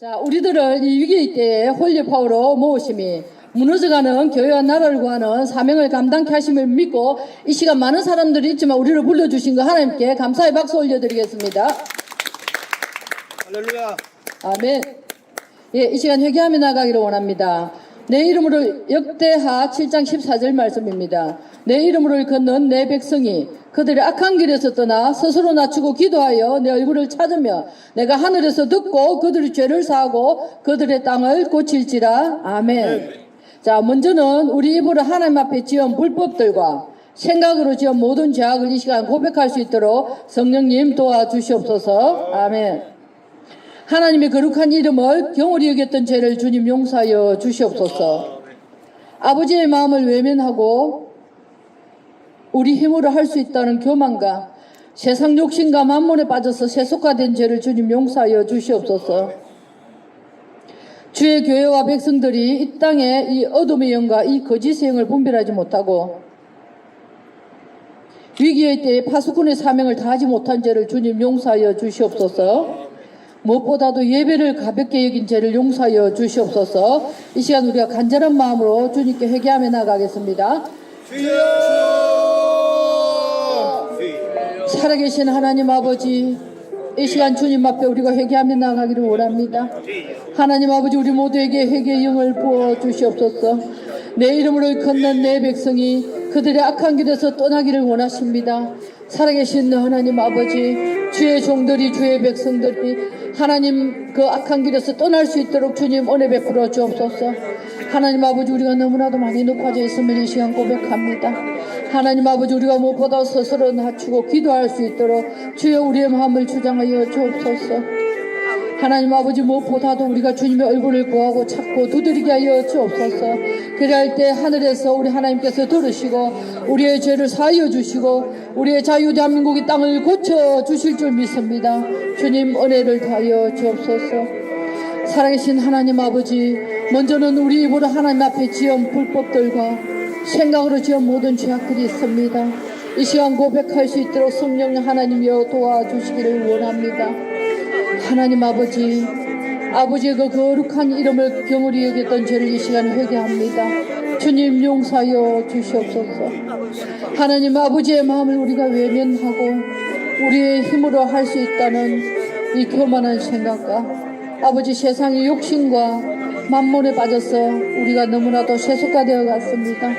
자, 우리들을 이 위기 때에 홀리파워로 모으심이 무너져가는 교회와 나라를 구하는 사명을 감당케 하심을 믿고 이 시간 많은 사람들이 있지만 우리를 불러주신 거 하나님께 감사의 박수 올려드리겠습니다. 할렐루야. 아멘. 예, 이 시간 회개하며 나가기를 원합니다. 내 이름으로 역대하 7장 14절 말씀입니다. 내 이름으로 걷는 내 백성이 그들의 악한 길에서 떠나 스스로 낮추고 기도하여 내 얼굴을 찾으며 내가 하늘에서 듣고 그들의 죄를 사하고 그들의 땅을 고칠지라. 아멘. 자, 먼저는 우리 입으로 하나님 앞에 지은 불법들과 생각으로 지은 모든 죄악을 이 시간 고백할 수 있도록 성령님 도와주시옵소서. 아멘. 하나님의 거룩한 이름을 경홀히 여겼던 죄를 주님 용서하여 주시옵소서. 아버지의 마음을 외면하고 우리 힘으로 할 수 있다는 교만과 세상 욕심과 만몬에 빠져서 세속화된 죄를 주님 용서하여 주시옵소서. 주의 교회와 백성들이 이 땅의 이 어둠의 영과 이 거짓의 영을 분별하지 못하고 위기의 때에 파수꾼의 사명을 다하지 못한 죄를 주님 용서하여 주시옵소서. 무엇보다도 예배를 가볍게 여긴 죄를 용서하여 주시옵소서. 이 시간 우리가 간절한 마음으로 주님께 회개하며 나가겠습니다. 주여. 살아계신 하나님 아버지, 이 시간 주님 앞에 우리가 회개하며 나가기를 원합니다. 하나님 아버지 우리 모두에게 회개의 영을 부어 주시옵소서. 내 이름으로 걷는 내 백성이 그들의 악한 길에서 떠나기를 원하십니다. 살아계신 하나님 아버지, 주의 종들이 주의 백성들이 하나님 그 악한 길에서 떠날 수 있도록 주님 은혜 베풀어 주옵소서. 하나님 아버지 우리가 너무나도 많이 높아져 있음을 이 시간 고백합니다. 하나님 아버지 우리가 무엇보다 스스로 낮추고 기도할 수 있도록 주여 우리의 마음을 주장하여 주옵소서. 하나님 아버지 무엇보다도 우리가 주님의 얼굴을 구하고 찾고 두드리게 하여 주옵소서. 그리할 때 하늘에서 우리 하나님께서 들으시고 우리의 죄를 사하여 주시고 우리의 자유 대한민국의 땅을 고쳐 주실 줄 믿습니다. 주님 은혜를 다하여 주옵소서. 살아계신 하나님 아버지 먼저는 우리 입으로 하나님 앞에 지은 불법들과 생각으로 지은 모든 죄악들이 있습니다. 이 시간 고백할 수 있도록 성령 하나님이여 도와주시기를 원합니다. 하나님 아버지, 아버지의 그 거룩한 이름을 경홀히 여겼던 죄를 이 시간에 회개합니다. 주님 용서하여 주시옵소서. 하나님 아버지의 마음을 우리가 외면하고 우리의 힘으로 할 수 있다는 이 교만한 생각과 아버지 세상의 욕심과 만몬에 빠져서 우리가 너무나도 세속화되어 갔습니다.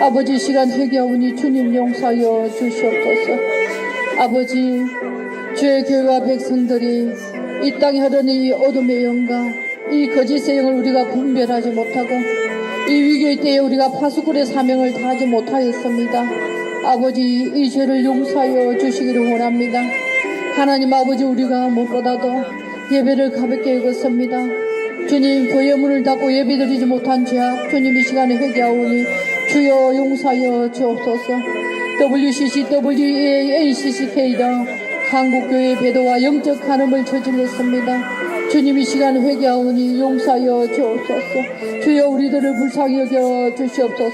아버지 이 시간 회개하오니 주님 용서하여 주시옵소서. 아버지 주의 교회와 백성들이 이 땅에 흐르는 이 어둠의 영과 이 거짓의 영을 우리가 분별하지 못하고 이 위기의 때에 우리가 파수꾼의 사명을 다하지 못하였습니다. 아버지 이 죄를 용서하여 주시기를 원합니다. 하나님 아버지 우리가 무엇보다도 예배를 가볍게 읽었습니다. 주님 그 예문을 닫고 예배드리지 못한 죄악 주님 이 시간에 회개하오니 주여 용서하여 주옵소서 WCC, WEA, ACCK가 한국교회 배도와 영적 간음을 저질렀습니다. 주님 이 시간 회개하오니 용서하여 주옵소서. 주여 우리들을 불쌍히 여겨 주시옵소서.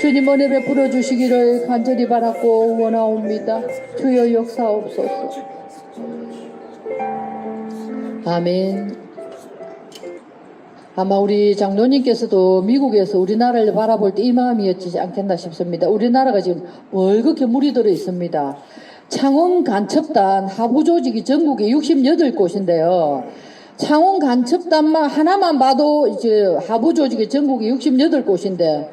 주님 은혜 베풀어 주시기를 간절히 바랐고 원하옵니다. 주여 역사옵소서. 아멘. 아마 우리 장로님께서도 미국에서 우리나라를 바라볼 때 이 마음이었지 않겠나 싶습니다. 우리나라가 지금 뭘 그렇게 물이 들어 있습니다. 창원 간첩단 하부 조직이 전국에 68곳인데요. 창원 간첩단만 하나만 봐도 이제 하부 조직이 전국에 68곳인데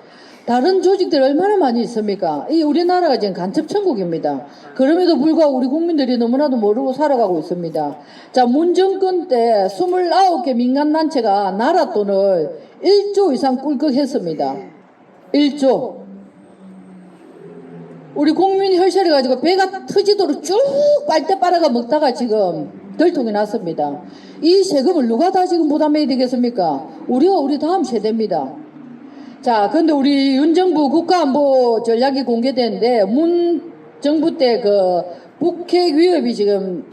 다른 조직들 얼마나 많이 있습니까? 이 우리나라가 지금 간첩 천국입니다. 그럼에도 불구하고 우리 국민들이 너무나도 모르고 살아가고 있습니다. 자, 문정권 때 29개 민간단체가 나라 돈을 1조 이상 꿀꺽했습니다. 1조. 우리 국민이 혈세를 가지고 배가 터지도록 쭉 빨대 빨아가 먹다가 지금 덜통이 났습니다. 이 세금을 누가 다 지금 부담해야 되겠습니까? 우리가 우리 다음 세대입니다. 자, 근데 우리 윤 정부 국가안보 전략이 공개됐는데 문 정부 때 그 북핵 위협이 지금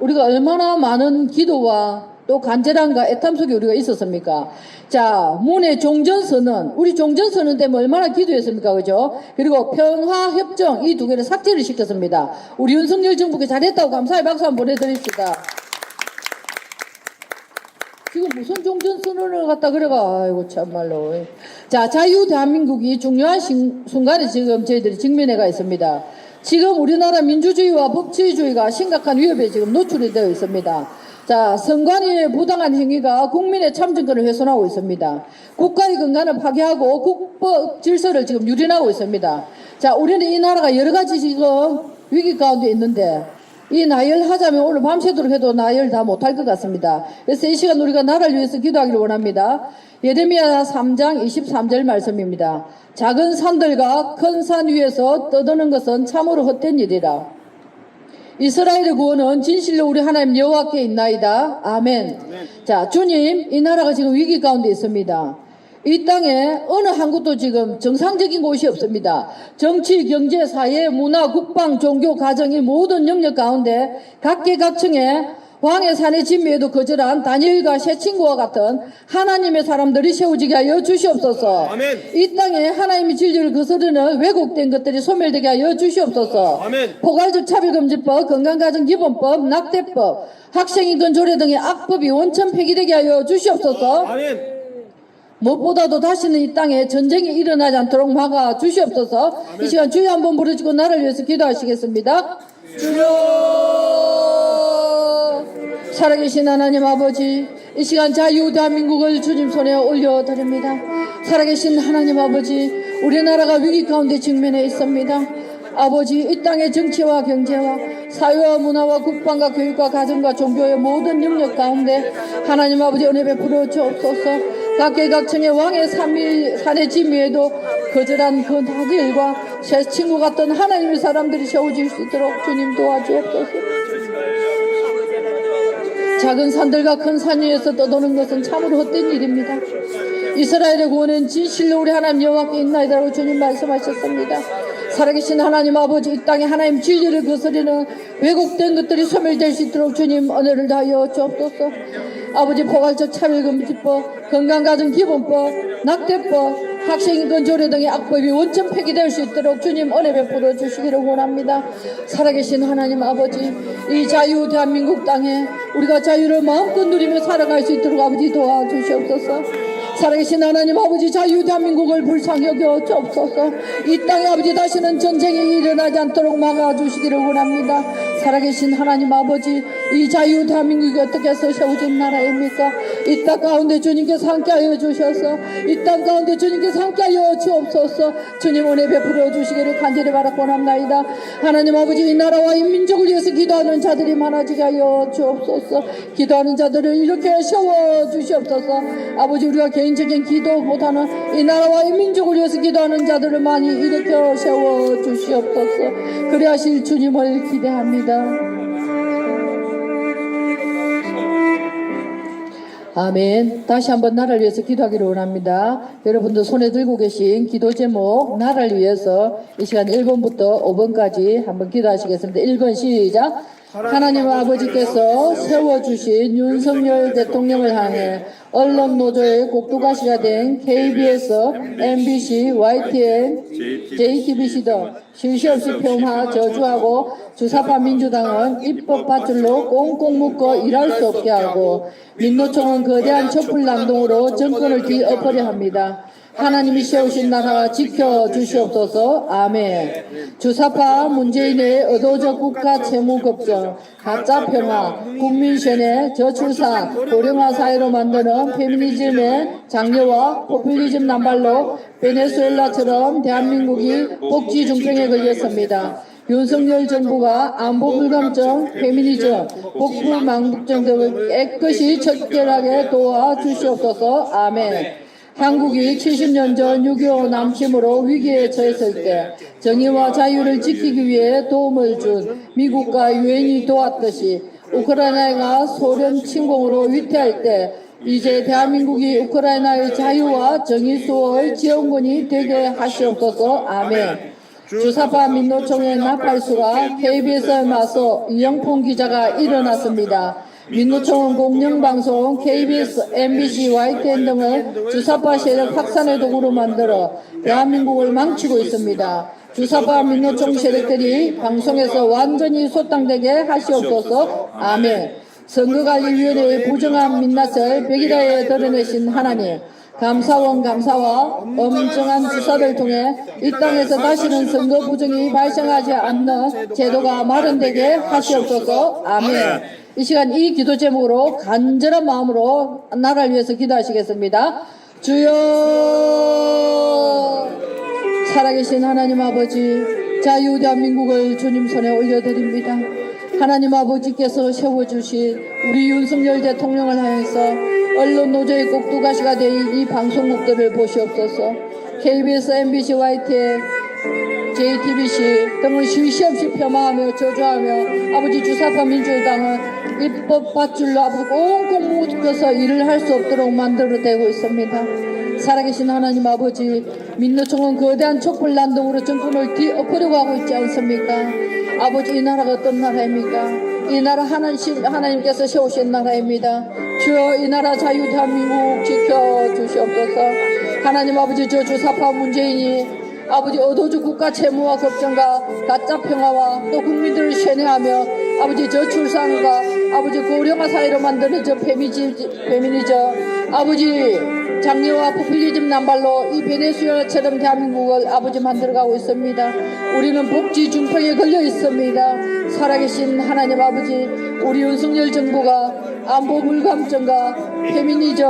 우리가 얼마나 많은 기도와 또 간절함과 애탐 속에 우리가 있었습니까? 자, 문의 종전선언, 우리 종전선언 때문에 얼마나 기도했습니까? 그죠? 그리고 평화, 협정, 이 두 개를 삭제를 시켰습니다. 우리 윤석열 정부가 잘했다고 감사의 박수 한번 보내드립시다. 지금 무슨 종전 선언을 갖다 그래가 아이고 참말로 자 자유 대한민국이 중요한 신- 순간에 지금 저희들이 직면해가 있습니다 지금 우리나라 민주주의와 법치주의가 심각한 위협에 지금 노출이 되어 있습니다 자 선관위의 부당한 행위가 국민의 참정권을 훼손하고 있습니다 국가의 건강을 파괴하고 국법 질서를 지금 유린하고 있습니다 자 우리는 이 나라가 여러 가지 지금 위기 가운데 있는데 이 나열하자면 오늘 밤새도록 해도 나열 다 못할 것 같습니다. 그래서 이 시간 우리가 나라를 위해서 기도하기를 원합니다. 예레미야 3장 23절 말씀입니다. 작은 산들과 큰 산 위에서 떠드는 것은 참으로 헛된 일이라. 이스라엘의 구원은 진실로 우리 하나님 여호와께 있나이다. 아멘. 자, 주님, 이 나라가 지금 위기 가운데 있습니다. 이 땅에 어느 한 곳도 지금 정상적인 곳이 없습니다. 정치, 경제, 사회, 문화, 국방, 종교, 가정이 모든 영역 가운데 각계각층의 왕의 산의 진미에도 거절한 다니엘과 새 친구와 같은 하나님의 사람들이 세워지게 하여 주시옵소서. 아멘. 이 땅에 하나님의 진리를 거스르는 왜곡된 것들이 소멸되게 하여 주시옵소서. 아멘. 포괄적 차별금지법, 건강가정기본법, 낙태법, 학생인권 조례 등의 악법이 원천 폐기되게 하여 주시옵소서. 아멘. 무엇보다도 다시는 이 땅에 전쟁이 일어나지 않도록 막아 주시옵소서. 이 시간 주여 한번 부르시고 나를 위해서 기도하시겠습니다. 주여 살아계신 하나님 아버지 이 시간 자유 대한민국을 주님 손에 올려드립니다. 살아계신 하나님 아버지 우리나라가 위기 가운데 직면해 있습니다. 아버지 이 땅의 정치와 경제와 사회와 문화와 국방과 교육과 가정과 종교의 모든 영역 가운데 하나님 아버지 은혜 베풀어 주옵소서 각계각층의 왕의 삼일 지미에도 거절한 그 나길과 새 친구 같은 하나님의 사람들이 세워질 수 있도록 주님 도와주옵소서 작은 산들과 큰 산 위에서 떠도는 것은 참으로 헛된 일입니다. 이스라엘의 구원은 진실로 우리 하나님 여호와께 있나이다라고 주님 말씀하셨습니다. 살아계신 하나님 아버지 이 땅에 하나님 진리를 거스리는 왜곡된 것들이 소멸될 수 있도록 주님 은혜를 다하여 주옵소서. 아버지 포괄적 차별금지법, 건강가정 기본법, 낙태법, 학생인권 조례 등의 악법이 원천 폐기될 수 있도록 주님 은혜 베풀어 주시기를 원합니다. 살아계신 하나님 아버지 이 자유 대한민국 땅에 우리가 자유를 마음껏 누리며 살아갈 수 있도록 아버지 도와주시옵소서. 살아계신 하나님 아버지 자유 대한민국을 불쌍히 여겨 주옵소서 이 땅에 아버지 다시는 전쟁이 일어나지 않도록 막아주시기를 원합니다 살아계신 하나님 아버지 이 자유 대한민국이 어떻게 해서 세워진 나라입니까? 이 땅 가운데 주님께서 함께하여 주셔서 이 땅 가운데 주님께서 함께하여 주옵소서. 주님 은혜 베풀어 주시기를 간절히 바라고 원합나이다. 하나님 아버지 이 나라와 이 민족을 위해서 기도하는 자들이 많아지게 하여 주옵소서. 기도하는 자들을 이렇게 세워 주시옵소서. 아버지 우리가 개인적인 기도보다는 이 나라와 이 민족을 위해서 기도하는 자들을 많이 일으켜 세워 주시옵소서. 그래 하실 주님을 기대합니다 아멘. 다시 한번 나라를 위해서 기도하기를 원합니다. 여러분들 손에 들고 계신 기도 제목, 나라를 위해서 이 시간 1번부터 5번까지 한번 기도하시겠습니다. 1번 시작. 하나님 아버지께서 세워주신 윤석열 대통령을 향해 언론 노조의 꼭두가시가 된 KBS, MBC, YTN, JTBC 등 쉴 새 없이 폄하, 저주하고 주사파 민주당은 입법 밧줄로 꽁꽁 묶어 일할 수 없게 하고 민노총은 거대한 촛불낭동으로 정권을 뒤엎으려 합니다. 하나님이 세우신 나라 지켜 주시옵소서. 아멘. 주사파 문재인의 의도적 국가 채무 급증, 가짜 평화, 국민 세뇌, 저출산, 고령화 사회로 만드는 페미니즘의 장려와 포퓰리즘 남발로 베네수엘라처럼 대한민국이 복지 중병에 걸렸습니다. 윤석열 정부가 안보 불감증, 페미니즘, 복부 망국증 등을 깨끗이 척결하게 도와주시옵소서. 아멘. 한국이 70년 전 6.25 남침으로 위기에 처했을 때 정의와 자유를 지키기 위해 도움을 준 미국과 유엔이 도왔듯이 우크라이나가 소련 침공으로 위태할 때 이제 대한민국이 우크라이나의 자유와 정의 수호의 지원군이 되게 하시옵소서. 아멘. 주사파 민노총의 나팔수가 KBS에 맞서 이영풍 기자가 일어났습니다. 민노총은 공영방송 KBS, MBC, YTN 등을 주사파 세력 확산의 도구로 만들어 대한민국을 망치고 있습니다. 주사파 민노총 세력들이 방송에서 완전히 소탕되게 하시옵소서. 아멘. 선거관리위원회의 부정한 민낯을 백일하에 드러내신 하나님 감사원 감사와 엄정한 수사를 통해 이 땅에서 다시는 선거 부정이 발생하지 않는 제도가 마련되게 하시옵소서 아멘 이 시간 이 기도 제목으로 간절한 마음으로 나라를 위해서 기도하시겠습니다 주여 살아계신 하나님 아버지 자유 대한민국을 주님 손에 올려드립니다. 하나님 아버지께서 세워주신 우리 윤석열 대통령을 향해서 언론 노조의 꼭두가시가 된 이 방송국들을 보시옵소서 KBS, MBC, YTN, JTBC 등을 쉴새 없이 폄하하며 저주하며 아버지 주사파 민주당은 입법 밧줄로 아버지 꽁꽁 묶어서 일을 할 수 없도록 만들어내고 있습니다. 살아계신 하나님 아버지 민노총은 거대한 촛불 난동으로 정권을 뒤엎으려고 하고 있지 않습니까? 아버지 이 나라가 어떤 나라입니까? 이 나라 하나님, 하나님께서 세우신 나라입니다. 주여 이 나라 자유 대한민국 지켜주시옵소서 하나님 아버지 저 주사파 문재인이 아버지 어도주 국가 채무와 걱정과 가짜 평화와 또 국민들을 세뇌하며 아버지 저출산과 아버지 고령화 사회로 만드는 저 페미지, 페미니즘 아버지 장려와 포퓰리즘 남발로 이 베네수엘라처럼 대한민국을 아버지 만들어가고 있습니다. 우리는 복지 중풍에 걸려 있습니다. 살아계신 하나님 아버지 우리 윤석열 정부가 안보 불감증과 페미니즘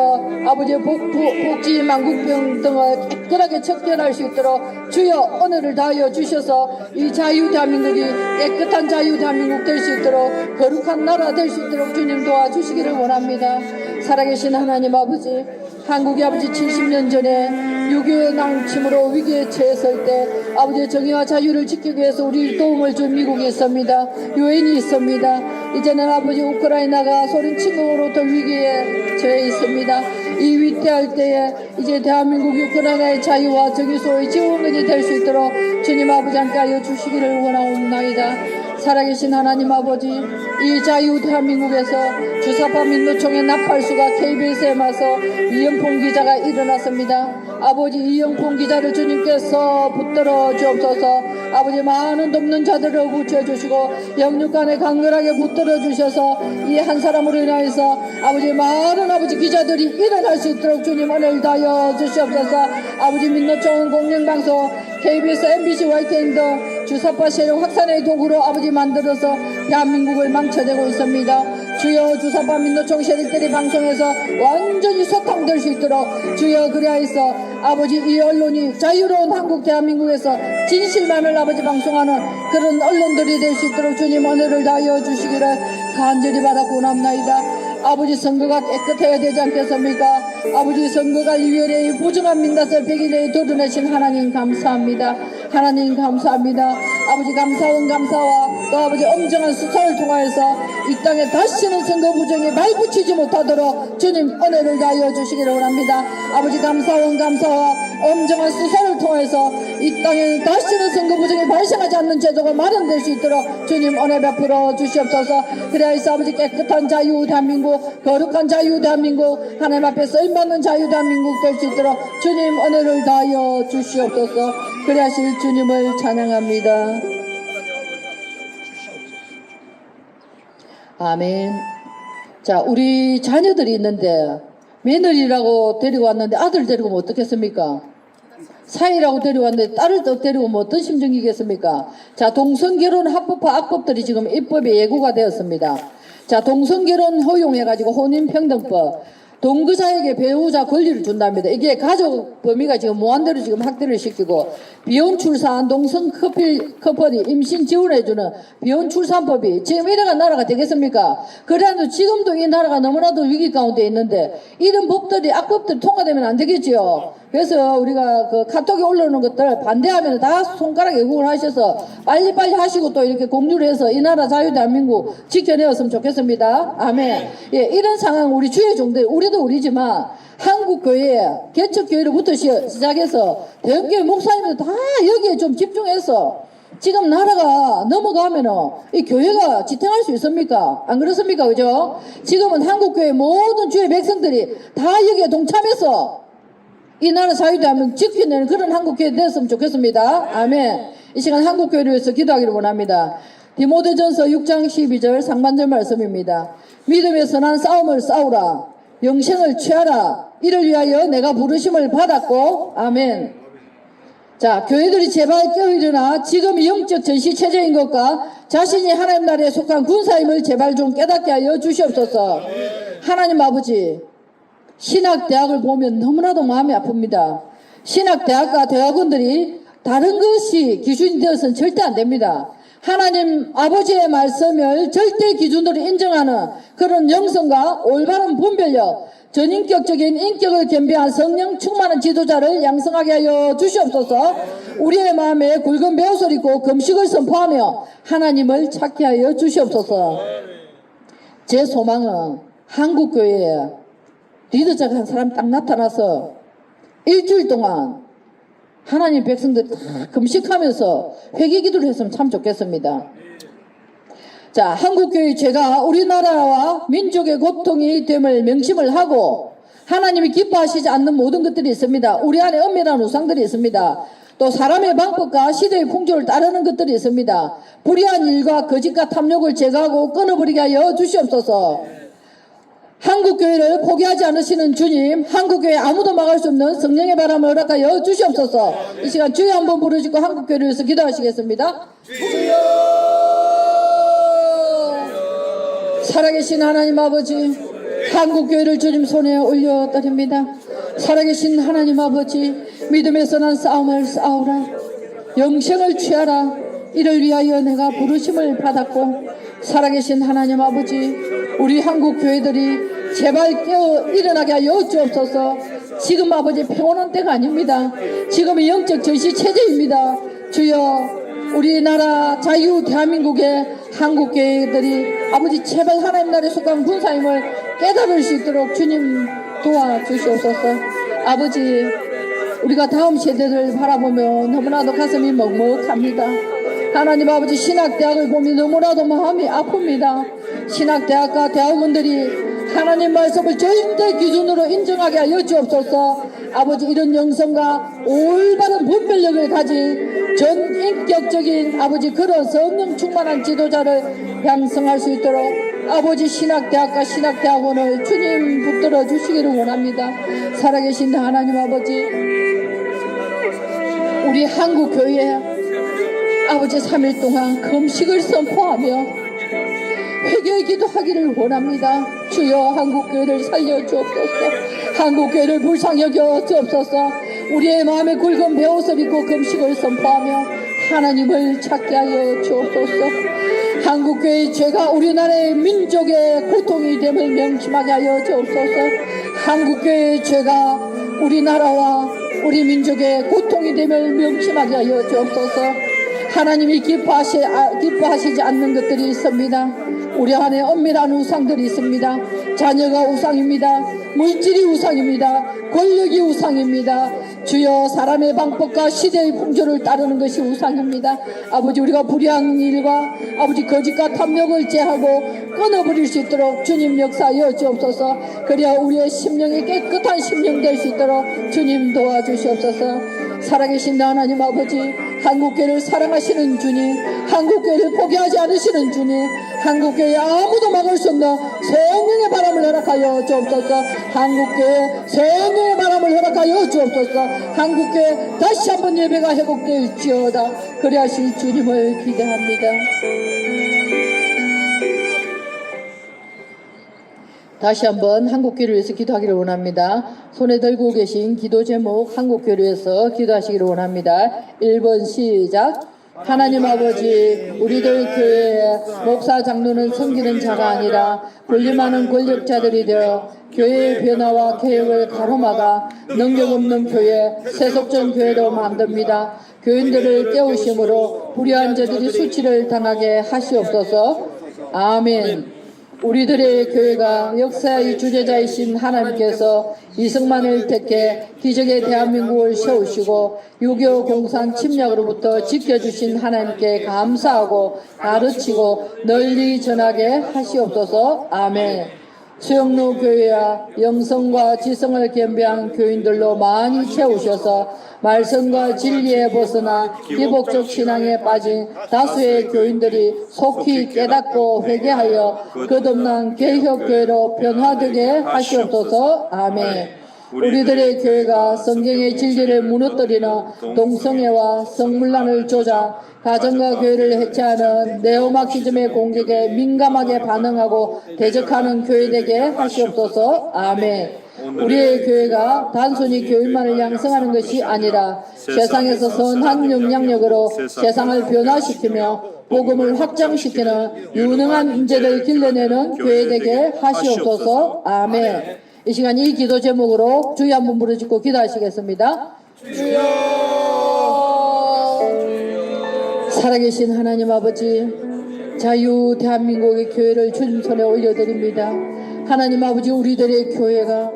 아버지의 복, 복- 복지 망국병 등을 깨끗하게 척결할 수 있도록 주여 은혜를 다하여 주셔서 이 자유 대한민국이 깨끗한 자유 대한민국 될 수 있도록 거룩한 나라 될 수 있도록 주님 도와주시기를 원합니다. 살아계신 하나님 아버지 한국이 아버지 70년 전에 6.25의 낭침으로 위기에 처했을 때 아버지의 정의와 자유를 지키기 위해서 우리 도움을 준 미국이 있습니다. 유엔이 있습니다. 이제는 아버지 우크라이나가 소련 침공으로부터 위기에 처해 있습니다. 이 위태할 때에 이제 대한민국 우크라이나의 자유와 정의 소의 지원군이 될 수 있도록 주님 아버지 함께 하여 주시기를 원하옵나이다. 살아계신 하나님 아버지 이 자유 대한민국에서 주사파 민노총의 나팔수가 KBS에 맞서 이영봉 기자가 일어났습니다. 아버지 이영봉 기자를 주님께서 붙들어 주옵소서 아버지 많은 돕는 자들을 붙여주시고 영육간에 강렬하게 붙들어 주셔서 이 한 사람으로 인하여서 아버지 많은 아버지 기자들이 일어날 수 있도록 주님 은혜를 다하여 주시옵소서 아버지 민노총 공영방송 KBS, MBC, YTN 등 주사파 세력 확산의 도구로 아버지 만들어서 대한민국을 망쳐내고 있습니다. 주여 주사파 민노총 세력들이 방송에서 완전히 소탕될 수 있도록 주여 그리하여서 아버지 이 언론이 자유로운 한국 대한민국에서 진실만을 아버지 방송하는 그런 언론들이 될 수 있도록 주님 은혜를 다하여 주시기를 간절히 바라고 남나이다. 아버지 선거가 깨끗해야 되지 않겠습니까? 아버지 선거관리위원회의 부정한 민낯을 백일에 드러내신 하나님 감사합니다. 하나님 감사합니다. 아버지 감사원 감사와 또 아버지 엄정한 수사를 통하여서 이 땅에 다시는 선거 부정에 발붙이지 못하도록 주님 은혜를 다하여 주시기를 원합니다. 아버지 감사원 감사와 엄정한 수사를 통해서 이 땅에 다시는 선거 부정이 발생하지 않는 제도가 마련될 수 있도록 주님 은혜 베풀어 주시옵소서. 그래야서 아버지 깨끗한 자유 대한민국 거룩한 자유 대한민국 하나님 앞에 쓰임받는 자유 대한민국 될 수 있도록 주님 은혜를 다하여 주시옵소서. 그래야실 주님을 찬양합니다. 아멘. 자 우리 자녀들이 있는데 며느리라고 데리고 왔는데 아들 데리고 오면 어떻겠습니까? 사이라고 데려왔는데 딸을 또 데리고 어떤 심정이겠습니까? 자, 동성결혼 합법화 악법들이 지금 입법에 예고가 되었습니다. 자, 동성결혼 허용해가지고 혼인평등법. 동거자에게 배우자 권리를 준답니다. 이게 가족 범위가 지금 무한대로 지금 확대를 시키고 비혼 출산 동성 커플, 커플이 임신 지원해주는 비혼 출산법이 지금 이래가 나라가 되겠습니까? 그래도 지금도 이 나라가 너무나도 위기 가운데 있는데 이런 법들이 악법들이 통과되면 안 되겠지요. 그래서 우리가 그 카톡에 올라오는 것들 반대하면 다 손가락에 구을 하셔서 빨리빨리 하시고 또 이렇게 공유를 해서 이 나라 자유 대한민국 지켜내었으면 좋겠습니다. 아멘. 예, 이런 상황 우리 주의 종들 우리도 우리지만 한국 교회 개척 교회로부터 시- 시작해서 대형교회 목사님들 다 여기에 좀 집중해서 지금 나라가 넘어가면은 이 교회가 지탱할 수 있습니까? 안 그렇습니까? 그죠? 지금은 한국교회 모든 주의 백성들이 다 여기에 동참해서 이 나라 자유대한민국 지켜내는 그런 한국교회 됐으면 좋겠습니다. 아멘. 이 시간 한국교회를 위해서 기도하기를 원합니다. 디모데전서 6장 12절 상반절 말씀입니다. 믿음의 선한 싸움을 싸우라. 영생을 취하라. 이를 위하여 내가 부르심을 받았고 아멘. 자, 교회들이 제발 깨어일어나 지금 영적 전시 체제인 것과 자신이 하나님 나라에 속한 군사임을 제발 좀 깨닫게 하여 주시옵소서. 하나님 아버지, 신학대학을 보면 너무나도 마음이 아픕니다. 신학대학과 대학원들이 다른 것이 기준이 되어서는 절대 안 됩니다. 하나님 아버지의 말씀을 절대 기준으로 인정하는 그런 영성과 올바른 분별력, 전인격적인 인격을 겸비한 성령 충만한 지도자를 양성하게 하여 주시옵소서 우리의 마음에 굵은 배옷을 입고 금식을 선포하며 하나님을 찾게 하여 주시옵소서 제 소망은 한국교회에 리더자가 한 사람 딱 나타나서 일주일 동안 하나님 백성들 다 금식하면서 회개 기도를 했으면 참 좋겠습니다. 자, 한국교회 제가 우리나라와 민족의 고통이 됨을 명심을 하고 하나님이 기뻐하시지 않는 모든 것들이 있습니다. 우리 안에 엄밀한 우상들이 있습니다. 또 사람의 방법과 시대의 풍조를 따르는 것들이 있습니다. 불의한 일과 거짓과 탐욕을 제거하고 끊어버리게 하여 주시옵소서. 한국교회를 포기하지 않으시는 주님, 한국교회 아무도 막을 수 없는 성령의 바람을 허락하여 주시옵소서. 이 시간 주여 한번 부르시고 한국교회를 위해서 기도하시겠습니다. 살아계신 하나님 아버지, 한국교회를 주님 손에 올려드립니다. 살아계신 하나님 아버지, 믿음의 선한 싸움을 싸우라. 영생을 취하라. 이를 위하여 내가 부르심을 받았고, 살아계신 하나님 아버지, 우리 한국 교회들이 제발 깨어 일어나게 하여 주옵소서. 지금 아버지 평온한 때가 아닙니다. 지금은 영적 전시 체제입니다. 주여, 우리나라 자유 대한민국의 한국 교회들이 아버지 제발 하나님 나라에 속한 군사임을 깨달을 수 있도록 주님 도와주시옵소서. 아버지, 우리가 다음 세대를 바라보며 너무나도 가슴이 먹먹합니다. 하나님 아버지 신학대학을 보면 너무나도 마음이 아픕니다. 신학대학과 대학원들이 하나님 말씀을 절대 기준으로 인정하게 하여 주옵소서. 아버지 이런 영성과 올바른 분별력을 가진 전인격적인 아버지 그런 성령 충만한 지도자를 양성할 수 있도록 아버지 신학대학과 신학대학원을 주님 붙들어 주시기를 원합니다. 살아계신 하나님 아버지 우리 한국 교회 아버지 3일 동안 금식을 선포하며 회개의 기도하기를 원합니다. 주여 한국교회를 살려주옵소서. 한국교회를 불쌍히 여겨 주옵소서. 우리의 마음에 굵은 배옷을 입고 금식을 선포하며 하나님을 찾게 하여 주옵소서. 한국교회의 죄가 우리나라의 민족의 고통이 됨을 명심하게 하여 주옵소서. 한국교회의 죄가 우리나라와 우리 민족의 고통이 됨을 명심하게 하여 주옵소서. 하나님이 기뻐하시, 아, 기뻐하시지 않는 것들이 있습니다. 우리 안에 엄밀한 우상들이 있습니다. 자녀가 우상입니다. 물질이 우상입니다. 권력이 우상입니다. 주여 사람의 방법과 시대의 풍조를 따르는 것이 우상입니다. 아버지 우리가 불의한 일과 아버지 거짓과 탐욕을 제하고 끊어버릴 수 있도록 주님 역사하여 주옵소서. 그래야 우리의 심령이 깨끗한 심령 될 수 있도록 주님 도와주시옵소서. 살아계신 하나님 아버지 한국교회를 사랑하시는 주님 한국교회를 포기하지 않으시는 주님 한국교회 아무도 막을 수 없는 성령의 바람을 허락하여 주옵소서 한국교회 성령의 바람을 허락하여 주옵소서 한국교회 다시 한번 예배가 회복될지어다 그리 하실 주님을 기대합니다 다시 한번 한국교회를 위해서 기도하기를 원합니다. 손에 들고 계신 기도 제목 한국교회를 위해서 기도하시기를 원합니다. 1번 시작. 하나님 아버지, 우리들 교회의 목사 장로는 섬기는 자가 아니라 권리많은 권력자들이 되어 교회의 변화와 계획을 가로막아 능력 없는 교회, 세속적 교회로 만듭니다. 교인들을 깨우심으로 불의한 자들이 수치를 당하게 하시옵소서. 아멘. 우리들의 교회가 역사의 주제자이신 하나님께서 이승만을 택해 기적의 대한민국을 세우시고 6.25 공산 침략으로부터 지켜주신 하나님께 감사하고 가르치고 널리 전하게 하시옵소서. 아멘. 수영로 교회와 영성과 지성을 겸비한 교인들로 많이 채우셔서 말씀과 진리에 벗어나 기복적 신앙에 빠진 다수의 교인들이 속히 깨닫고 회개하여 끝없는 개혁교회로 변화되게 하시옵소서. 아멘 우리들의 교회가 성경의 진리를 무너뜨리는 동성애와 성문란을 조작 가정과 교회를 해체하는 네오마키즘의 공격에 민감하게 반응하고 대적하는 교회 되게 하시옵소서. 아멘. 우리의 교회가 단순히 교인만을 양성하는 것이 아니라 세상에서 선한 영향력으로 세상을 변화시키며 복음을 확장시키는 유능한 인재를 길러내는 교회 되게 하시옵소서. 아멘 이 시간 이 기도 제목으로 주의 한번 부르짖고 기도하시겠습니다. 주여 살아계신 하나님 아버지 자유 대한민국의 교회를 주님 손에 올려드립니다. 하나님 아버지 우리들의 교회가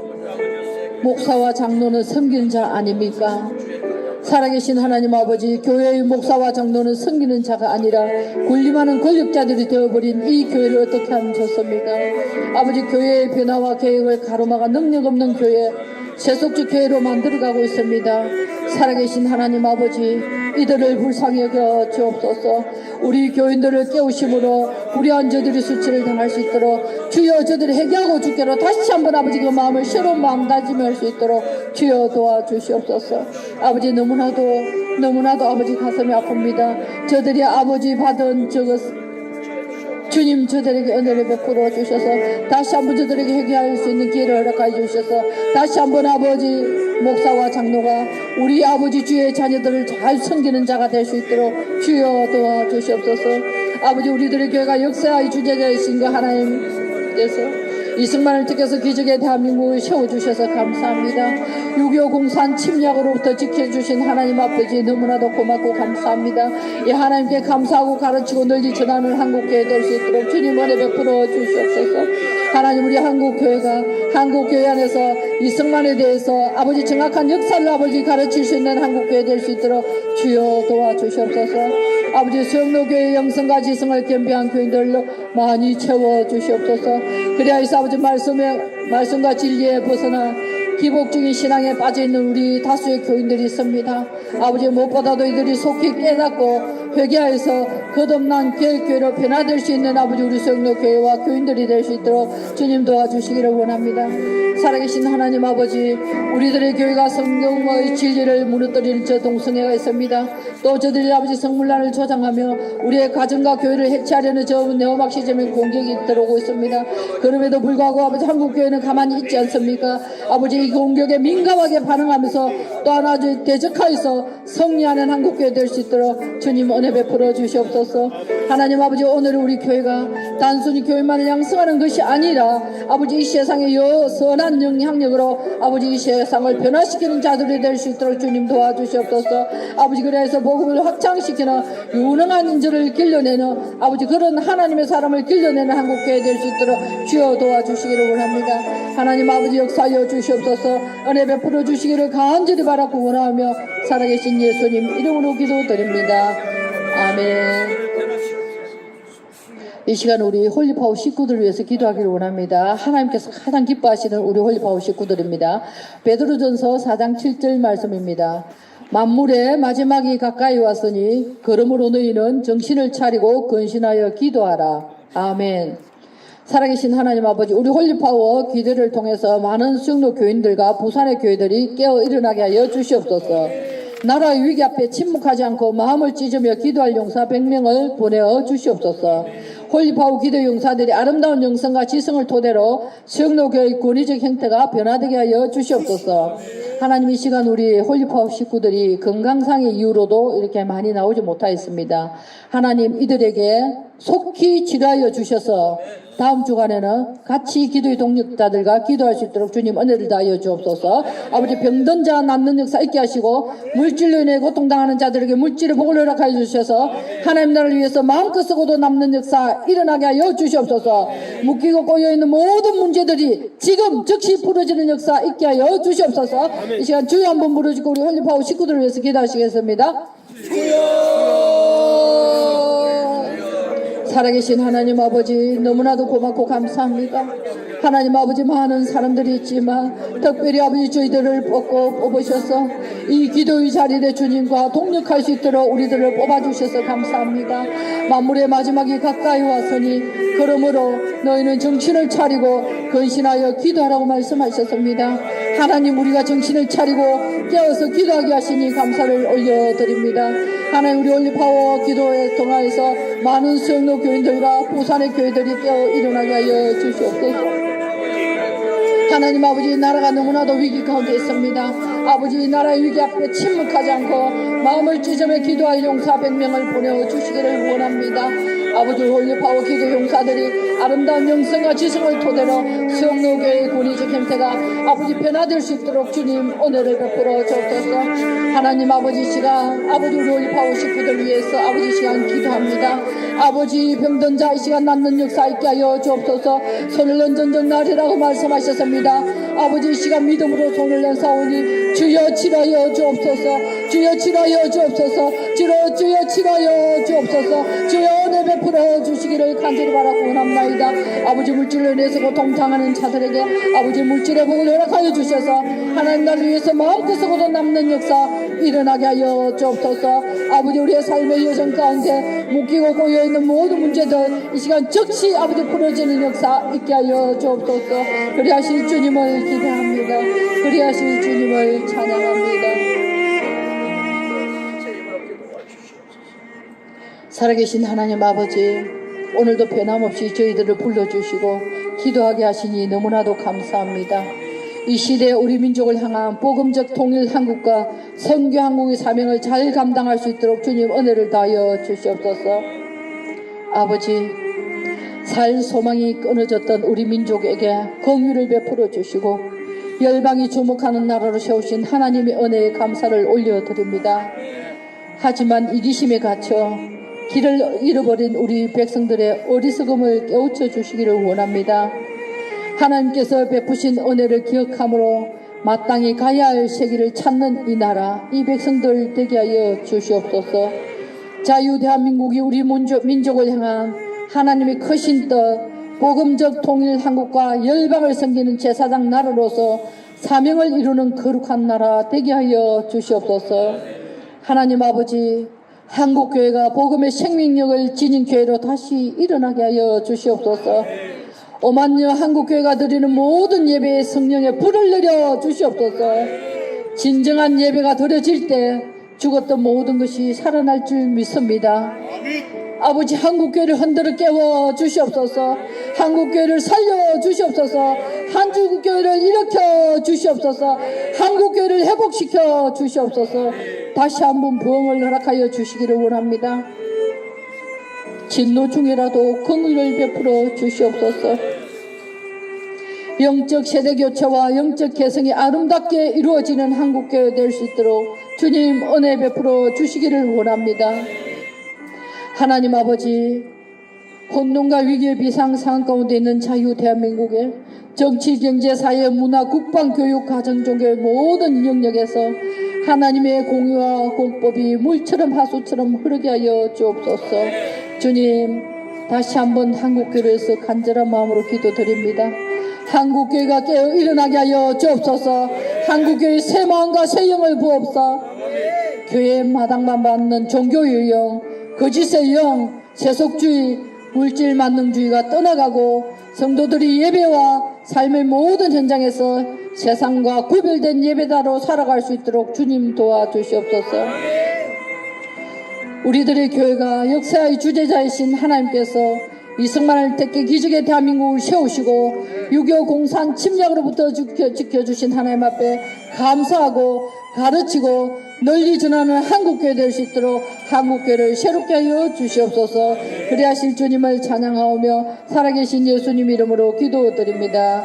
목사와 장로는 섬기는 자 아닙니까? 살아계신 하나님 아버지 교회의 목사와 장로는 섬기는 자가 아니라 군림하는 권력자들이 되어버린 이 교회를 어떻게 하면 좋습니까? 아버지 교회의 변화와 계획을 가로막아 능력 없는 교회 세속적 교회로 만들어가고 있습니다. 살아계신 하나님 아버지 이들을 불쌍히 여겨 주옵소서. 우리 교인들을 깨우심으로 우리 안저들이 수치를 당할 수 있도록 주여 저들이 회개하고 주께로 다시 한번 아버지 그 마음을 새로운 마음 다짐을 할수 있도록 주여 도와주시옵소서. 아버지 너무나도 너무나도 아버지 가슴이 아픕니다. 저들이 아버지 받은 저것 주님 저들에게 은혜를 베풀어 주셔서 다시 한번 저들에게 회개할 수 있는 기회를 허락하여 주셔서 다시 한번 아버지 목사와 장로가 우리 아버지 주의 자녀들을 잘 섬기는 자가 될 수 있도록 주여 도와주시옵소서. 아버지 우리들의 교회가 역사의 주제자이신 그 하나님께서 이승만을 택해서 기적의 대한민국을 세워주셔서 감사합니다. 6.25 공산 침략으로부터 지켜주신 하나님 아버지 너무나도 고맙고 감사합니다. 이 하나님께 감사하고 가르치고 널리 전하는 한국교회 될 수 있도록 주님 은혜 베풀어 주시옵소서. 하나님 우리 한국교회가 한국교회 안에서 이승만에 대해서 아버지 정확한 역사를 아버지 가르칠 수 있는 한국교회 될 수 있도록 주여 도와주시옵소서. 아버지 수영로교회 영성과 지성을 겸비한 교인들로 많이 채워주시옵소서. 그리하여서 아버지 말씀에, 말씀과 진리에 벗어나 기복적인 신앙에 빠져있는 우리 다수의 교인들이 있습니다. 아버지 무엇보다도 이들이 속히 깨닫고 회개하여서 거듭난 교회로 변화될 수 있는 아버지 우리 성도 교회와 교인들이 될 수 있도록 주님 도와주시기를 원합니다. 살아계신 하나님 아버지 우리들의 교회가 성경의 진리를 무너뜨리는 저 동성애가 있습니다. 또 저들이 아버지 성물란을 조장하며 우리의 가정과 교회를 해체하려는 저 네오막시즘의 공격이 들어오고 있습니다. 그럼에도 불구하고 아버지 한국교회는 가만히 있지 않습니까? 아버지 이 공격에 민감하게 반응하면서 또 하나 대적하여서 승리하는 한국교회 될 수 있도록 주님 은혜 베풀어 주시옵소서. 하나님 아버지 오늘 우리 교회가 단순히 교회만을 양성하는 것이 아니라 아버지 이 세상의 여 선한 영향력으로 아버지 이 세상을 변화시키는 자들이 될 수 있도록 주님 도와주시옵소서. 아버지 그래서 복음을 확장시키는 유능한 인재를 길러내는 아버지 그런 하나님의 사람을 길러내는 한국교회 될 수 있도록 주여 도와주시기를 원합니다. 하나님 아버지 역사하여 주시옵소서. 은혜 베풀어 주시기를 간절히 바라고 원하며 살아계신 예수님 이름으로 기도드립니다. 아멘. 이 시간 우리 홀리파워 식구들을 위해서 기도하기를 원합니다. 하나님께서 가장 기뻐하시는 우리 홀리파워 식구들입니다. 베드로전서 4장 7절 말씀입니다. 만물의 마지막이 가까이 왔으니 그러므로 너희는 정신을 차리고 근신하여 기도하라. 아멘. 살아계신 하나님 아버지, 우리 홀리파워 기도를 통해서 많은 수영로 교인들과 부산의 교회들이 깨어 일어나게 하여 주시옵소서. 나라의 위기 앞에 침묵하지 않고 마음을 찢으며 기도할 용사 100명을 보내어 주시옵소서. 홀리파워 기도 용사들이 아름다운 영성과 지성을 토대로 수영로교의 권위적 형태가 변화되게 하여 주시옵소서. 하나님 이 시간 우리 홀리파워 식구들이 건강상의 이유로도 이렇게 많이 나오지 못하였습니다. 하나님 이들에게 속히 치료하여 주셔서 다음 주간에는 같이 기도의 동력자들과 기도할 수 있도록 주님 은혜를 다하여 주옵소서. 아버지 병든 자 낫는 역사 있게 하시고 물질로 인해 고통당하는 자들에게 물질의 복을 허락하여 주셔서 하나님 나라를 위해서 마음껏 쓰고도 남는 역사 일어나게 하여 주시옵소서. 묶이고 꼬여 있는 모든 문제들이 지금 즉시 풀어지는 역사 있게 하여 주시옵소서. 이 시간 주여 한번 부르시고 우리 홀리파워 식구들을 위해서 기도하시겠습니다. 주여 살아계신 하나님 아버지 너무나도 고맙고 감사합니다. 하나님 아버지 많은 사람들이 있지만 특별히 아버지 저희들을 뽑고 뽑으셔서 이 기도의 자리에 주님과 동력할 수 있도록 우리들을 뽑아주셔서 감사합니다. 만물의 마지막이 가까이 왔으니 그러므로 너희는 정신을 차리고 근신하여 기도하라고 말씀하셨습니다. 하나님 우리가 정신을 차리고 깨어서 기도하게 하시니 감사를 올려드립니다. 하나님 우리 올리파워 기도에 통하여서 많은 수영로 교인들과 부산의 교회들이 깨어 일어나게 하여 주시옵소서. 하나님 아버지 나라가 너무나도 위기 가운데 있습니다. 아버지 이 나라의 위기 앞에 침묵하지 않고 마음을 찢으며 기도할 용사 100명을 보내주시기를 원합니다. 아버지 홀리파워 기도 용사들이 아름다운 영성과 지성을 토대로 수영로교의 권위적 형태가 아버지 변화될 수 있도록 주님 은혜를 베풀어 주옵소서. 하나님 아버지 시간 아버지 홀리파워 식구들 위해서 아버지 시간 기도합니다. 아버지 병든 자 이 시간 낫는 역사 있게 하여 주옵소서. 손을 낸 전적 날이라고 말씀하셨습니다. 아버지 이 시간 믿음으로 손을 낸 사오니 주여 치라여 주옵소서. 주여 치라여 주옵소서. 주여 치라여 주옵소서. 주여 풀어 주시기를 간절히 바라고 원합나이다. 아버지 물질로 인해서 고통 당하는 자들에게 아버지 물질의 복을 허락하여 주셔서 하나님 나를 위해서 마음껏으로 남는 역사 일어나게 하여 주옵소서. 아버지 우리의 삶의 여정 가운데 묶이고 고여 있는 모든 문제들 이 시간 즉시 아버지 풀어지는 역사 있게 하여 주옵소서. 그리하실 주님을 기대합니다. 그리하실 주님을 찬양합니다 살아계신 하나님 아버지 오늘도 변함없이 저희들을 불러주시고 기도하게 하시니 너무나도 감사합니다. 이 시대에 우리 민족을 향한 복음적 통일 한국과 선교 한국의 사명을 잘 감당할 수 있도록 주님 은혜를 다하여 주시옵소서. 아버지 살 소망이 끊어졌던 우리 민족에게 공유를 베풀어 주시고 열방이 주목하는 나라로 세우신 하나님의 은혜에 감사를 올려드립니다. 하지만 이기심에 갇혀 길을 잃어버린 우리 백성들의 어리석음을 깨우쳐 주시기를 원합니다. 하나님께서 베푸신 은혜를 기억함으로 마땅히 가야 할 세기를 찾는 이 나라, 이 백성들 되게 하여 주시옵소서. 자유 대한민국이 우리 민족, 민족을 향한 하나님의 크신 뜻, 복음적 통일 한국과 열방을 섬기는 제사장 나라로서 사명을 이루는 거룩한 나라 되게 하여 주시옵소서. 하나님 아버지, 한국교회가 복음의 생명력을 지닌 교회로 다시 일어나게 하여 주시옵소서. 오만여 한국교회가 드리는 모든 예배에 성령의 불을 내려 주시옵소서. 진정한 예배가 드려질 때 죽었던 모든 것이 살아날 줄 믿습니다. 아버지 한국교회를 흔들어 깨워 주시옵소서. 한국교회를 살려 주시옵소서. 한국교회를 일으켜 주시옵소서. 한국교회를 회복시켜 주시옵소서. 다시 한번 부흥을 허락하여 주시기를 원합니다. 진노 중이라도 긍휼을 베풀어 주시옵소서. 영적 세대 교체와 영적 개성이 아름답게 이루어지는 한국 교회 될 수 있도록 주님 은혜 베풀어 주시기를 원합니다. 하나님 아버지 혼돈과 위기의 비상 상황 가운데 있는 자유 대한민국에 정치, 경제, 사회, 문화, 국방, 교육, 가정, 종교의 모든 영역에서 하나님의 공유와 공법이 물처럼 하수처럼 흐르게 하여 주옵소서. 주님 다시 한번 한국교회에서 간절한 마음으로 기도드립니다. 한국교회가 깨어 일어나게 하여 주옵소서. 한국교회 새 마음과 새 영을 부옵사. 교회 마당만 받는 종교의 영, 거짓의 영, 세속주의, 물질 만능주의가 떠나가고 성도들이 예배와 삶의 모든 현장에서 세상과 구별된 예배다로 살아갈 수 있도록 주님 도와주시옵소서. 우리들의 교회가 역사의 주제자이신 하나님께서 이승만을 택해 기적의 대한민국을 세우시고 6.25 공산 침략으로부터 지켜, 지켜 주신 하나님 앞에 감사하고 가르치고 널리 전하는 한국교회 될 수 있도록 한국교회를 새롭게 하여 주시옵소서 그리하실 주님을 찬양하오며 살아계신 예수님 이름으로 기도드립니다.